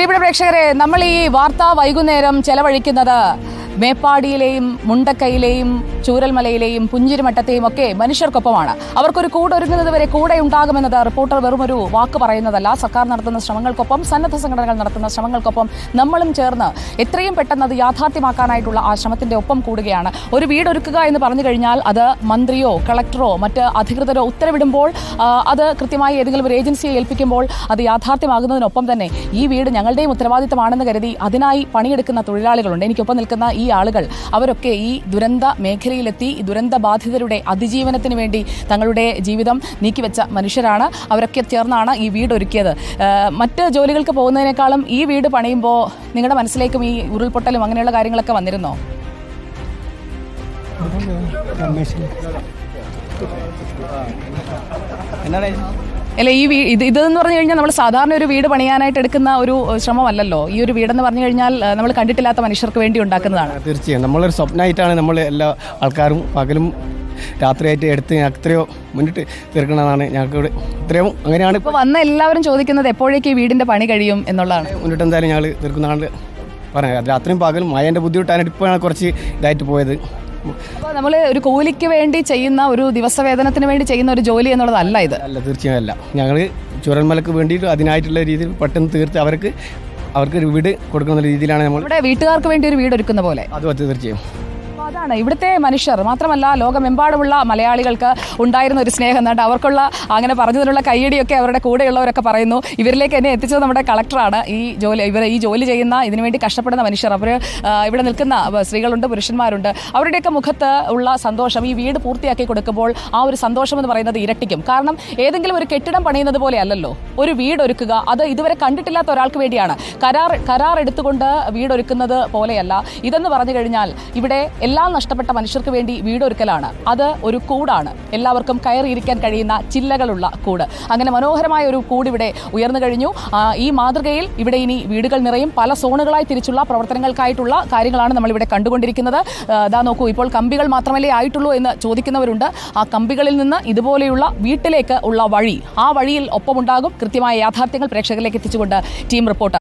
പ്രിയപ്പെട്ട പ്രേക്ഷകരെ നമ്മൾ ഈ വാർത്താ വൈകുന്നേരം ചെലവഴിക്കുന്നത് മേപ്പാടിയിലെയും മുണ്ടക്കൈയിലെയും ചൂരൽമലയിലെയും പുഞ്ചിരിമട്ടത്തെയും ഒക്കെ മനുഷ്യർക്കൊപ്പമാണ്. അവർക്കൊരു കൂടൊരുങ്ങുന്നത് വരെ കൂടെ ഉണ്ടാകുമെന്നത് റിപ്പോർട്ടർ വെറുമൊരു വാക്ക് പറയുന്നതല്ല. സർക്കാർ നടത്തുന്ന ശ്രമങ്ങൾക്കൊപ്പം സന്നദ്ധ സംഘടനകൾ നടത്തുന്ന ശ്രമങ്ങൾക്കൊപ്പം നമ്മളും ചേർന്ന് എത്രയും പെട്ടെന്ന് അത് യാഥാർത്ഥ്യമാക്കാനായിട്ടുള്ള ആ ശ്രമത്തിന്റെ ഒപ്പം കൂടുകയാണ്. ഒരു വീടൊരുക്കുക എന്ന് പറഞ്ഞു കഴിഞ്ഞാൽ അത് മന്ത്രിയോ കളക്ടറോ മറ്റ് അധികൃതരോ ഉത്തരവിടുമ്പോൾ അത് കൃത്യമായി ഏതെങ്കിലും ഒരു ഏജൻസിയെ ഏൽപ്പിക്കുമ്പോൾ അത് യാഥാർത്ഥ്യമാകുന്നതിനൊപ്പം തന്നെ ഈ വീട് ഞങ്ങളുടെയും ഉത്തരവാദിത്തമാണെന്ന് കരുതി അതിനായി പണിയെടുക്കുന്ന തൊഴിലാളികളുണ്ട്. എനിക്കൊപ്പം നിൽക്കുന്ന ഈ ആളുകൾ അവരൊക്കെ ഈ ദുരന്ത മേഖലയിലെത്തി ഈ ദുരന്ത ബാധിതരുടെ അതിജീവനത്തിന് വേണ്ടി തങ്ങളുടെ ജീവിതം നീക്കിവെച്ച മനുഷ്യരാണ്. അവരൊക്കെ ചേർന്നാണ് ഈ വീട് ഒരുക്കിയത്. മറ്റ് ജോലികൾക്ക് പോകുന്നതിനേക്കാളും ഈ വീട് പണിയുമ്പോൾ നിങ്ങളുടെ മനസ്സിലേക്കും ഈ ഉരുൾപൊട്ടലും അങ്ങനെയുള്ള കാര്യങ്ങളൊക്കെ വന്നിരുന്നോ? അല്ല ഈ ഇത് ഇതെന്ന് പറഞ്ഞു കഴിഞ്ഞാൽ നമ്മൾ സാധാരണ ഒരു വീട് പണിയാനായിട്ട് എടുക്കുന്ന ഒരു ശ്രമമല്ലല്ലോ? ഈ ഒരു വീടെന്ന് പറഞ്ഞു കഴിഞ്ഞാൽ നമ്മൾ കണ്ടിട്ടില്ലാത്ത മനുഷ്യർക്ക് വേണ്ടി ഉണ്ടാക്കുന്നതാണ്. തീർച്ചയായും. നമ്മളൊരു സ്വപ്നമായിട്ടാണ് നമ്മൾ എല്ലാ ആൾക്കാരും പകലും രാത്രിയായിട്ട് എടുത്ത് അത്രയോ മുന്നിട്ട് തീർക്കണമെന്നാണ് ഞങ്ങൾക്ക് ഇത്രയും അങ്ങനെയാണ് ഇപ്പോൾ വന്ന എല്ലാവരും ചോദിക്കുന്നത് എപ്പോഴേക്ക് ഈ വീടിന്റെ പണി കഴിയും എന്നുള്ളതാണ്. മുന്നിട്ട് എന്തായാലും ഞങ്ങൾ തീർക്കുന്നതാണ് പറയാം രാത്രിയും പകലും മഴേന്റെ ബുദ്ധിമുട്ടാണ് ഇപ്പോഴാണ് കുറച്ച് ഇതായിട്ട് പോയത്. അപ്പോൾ നമ്മൾ ഒരു കൂലിക്ക് വേണ്ടി ചെയ്യുന്ന ഒരു ദിവസവേതനത്തിന് വേണ്ടി ചെയ്യുന്ന ഒരു ജോലി എന്നുള്ളതല്ല ഇത്. അല്ല തീർച്ചയായും അല്ല. ഞങ്ങൾ ചുരന്മലക്ക് വേണ്ടിയിട്ട് അതിനായിട്ടുള്ള രീതിയിൽ പെട്ടെന്ന് തീർത്ത് അവർക്ക് അവർക്ക് ഒരു വീട് കൊടുക്കുന്ന രീതിയിലാണ് നമ്മൾ ഇവിടെ വീട്ടുകാർക്ക് വേണ്ടി ഒരു വീട് ഒരുക്കുന്ന പോലെ. അത് തീർച്ചയായും. അതാണ് ഇവിടുത്തെ മനുഷ്യർ. മാത്രമല്ല ലോകമെമ്പാടുമുള്ള മലയാളികൾക്ക് ഉണ്ടായിരുന്ന ഒരു സ്നേഹം. എന്താണ്ട് അവർക്കുള്ള അങ്ങനെ പറഞ്ഞതിനുള്ള കൈയടിയൊക്കെ അവരുടെ കൂടെയുള്ളവരൊക്കെ പറയുന്നു. ഇവരിലേക്ക് എന്നെ എത്തിച്ചത് നമ്മുടെ കളക്ടറാണ്. ഈ ജോലി ഇവർ ഈ ജോലി ചെയ്യുന്ന ഇതിനുവേണ്ടി കഷ്ടപ്പെടുന്ന മനുഷ്യർ. അവർ ഇവിടെ നിൽക്കുന്ന സ്ത്രീകളുണ്ട് പുരുഷന്മാരുണ്ട്. അവരുടെയൊക്കെ മുഖത്ത് ഉള്ള സന്തോഷം ഈ വീട് പൂർത്തിയാക്കി കൊടുക്കുമ്പോൾ ആ ഒരു സന്തോഷം എന്ന് പറയുന്നത് ഇരട്ടിക്കും. കാരണം ഏതെങ്കിലും ഒരു കെട്ടിടം പണിയുന്നത് പോലെ അല്ലല്ലോ. ഒരു വീടൊരുക്കുക അത് ഇതുവരെ കണ്ടിട്ടില്ലാത്ത ഒരാൾക്ക് വേണ്ടിയാണ്. കരാർ കരാർ എടുത്തുകൊണ്ട് വീടൊരുക്കുന്നത് പോലെയല്ല. ഇതെന്ന് പറഞ്ഞു കഴിഞ്ഞാൽ ഇവിടെ എല്ലാം നഷ്ടപ്പെട്ട മനുഷ്യർക്ക് വേണ്ടി വീടൊരുക്കലാണ്. അത് ഒരു കൂടാണ്. എല്ലാവർക്കും കയറിയിരിക്കാൻ കഴിയുന്ന ചില്ലകളുള്ള കൂട്. അങ്ങനെ മനോഹരമായ ഒരു കൂട് ഇവിടെ ഉയർന്നു കഴിഞ്ഞു. ഈ മാതൃകയിൽ ഇവിടെ ഇനി വീടുകൾ നിറയും. പല സോണുകളായി തിരിച്ചുള്ള പ്രവർത്തനങ്ങൾക്കായിട്ടുള്ള കാര്യങ്ങളാണ് നമ്മൾ ഇവിടെ കണ്ടുകൊണ്ടിരിക്കുന്നത് ഇതാ നോക്കൂ ഇപ്പോൾ കമ്പികൾ മാത്രമല്ലേ ആയിട്ടുള്ളൂ എന്ന് ചോദിക്കുന്നവരുണ്ട്. ആ കമ്പികളിൽ നിന്ന് ഇതുപോലെയുള്ള വീട്ടിലേക്ക് ഉള്ള വഴി ആ വഴിയിൽ ഒപ്പമുണ്ടാകും. കൃത്യമായ യാഥാർത്ഥ്യങ്ങൾ പ്രേക്ഷകരിലേക്ക് എത്തിച്ചുകൊണ്ട് ടീം റിപ്പോർട്ടർ